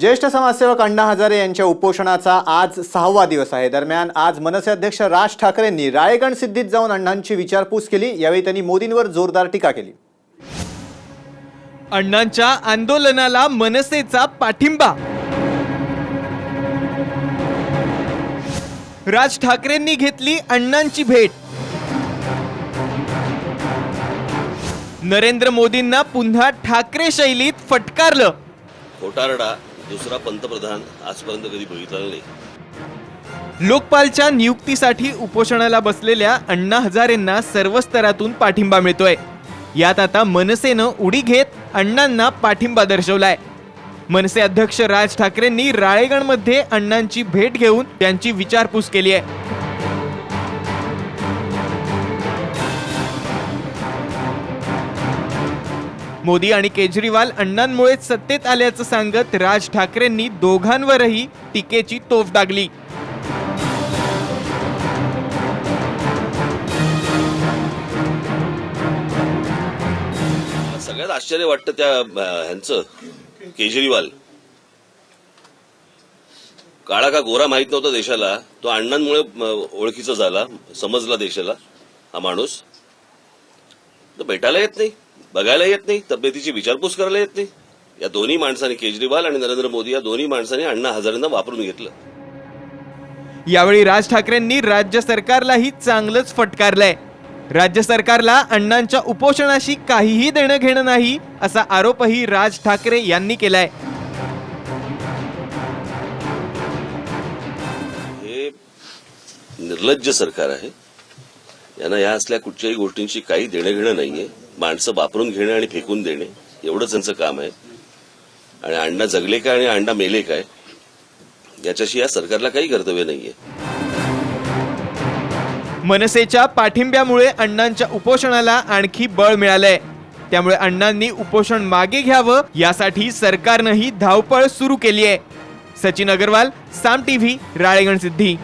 ज्येष्ठ समाजसेवक अण्णा हजारे यांच्या उपोषणाचा आज सहावा दिवस आहे. दरम्यान आज मनसे अध्यक्ष राज ठाकरेंनी राळेगण सिद्धीत जाऊन अण्णांची विचारपूस केली. यावेळी त्यांनी मोदींवर जोरदार टीका केली. अण्णांच्या आंदोलनाला मनसेचा पाठिंबा. राज ठाकरेंनी घेतली अण्णांची भेट. नरेंद्र मोदींना पुन्हा ठाकरे शैलीत फटकारलं. खोटारडा दुसरा पंतप्रधान आजपर्यंत कधी बघितला नाही. लोकपालच्या नियुक्तीसाठी उपोषणाला बसलेल्या अण्णा हजारेंना सर्व स्तरातून पाठिंबा मिळतोय. यात आता मनसेनं उडी घेत अण्णांना पाठिंबा दर्शवलाय. मनसे अध्यक्ष राज ठाकरेंनी राळेगणमध्ये अण्णांची भेट घेऊन त्यांची विचारपूस केली आहे. मोदी आणि केजरीवाल अण्णांमुळेच सत्तेत आल्याचं सांगत राज ठाकरेंनी दोघांवरही टीकेची तोफ डागली सगळ्यात आश्चर्य वाटतं त्या ह्यांचं केजरीवाल. काळा का गोरा माहीत नव्हता देशाला. तो अण्णांमुळे ओळखीचा झाला समजला देशाला हा माणूस. तर भेटायला येत नाही. बघायला येत नाही तब्येतीची विचारपूस करायला येत नाही. या दोन्ही माणसांनी केजरीवाल आणि नरेंद्र मोदी या दोन्ही माणसांनी अण्णा हजारेंना वापरून घेतलं. यावेळी राज ठाकरेंनी राज्य सरकारलाही चांगलंच फटकारलंय. राज्य सरकारला अण्णांच्या उपोषणाशी काहीही देणं घेणं नाही असा आरोपही राज ठाकरे यांनी केलाय. हे निर्लज्ज सरकार आहे. यांना या असल्या कुठच्याही गोष्टींची काही देणं घेणं नाहीये. माणसं वापरून घेणे आणि फेकून देणे एवढंच त्यांचं काम आहे. आणि अण्णा जगले काय आणि अण्णा मेले काय याच्याशी या सरकारला काही कर्तव्य नाहीये. मनसेच्या पाठिंब्यामुळे अण्णांच्या उपोषणाला आणखी बळ मिळालंय. त्यामुळे अण्णांनी उपोषण मागे घ्यावं यासाठी सरकारनंही धावपळ सुरू केली आहे सचिन अग्रवाल साम टीव्ही राळेगण सिद्धी.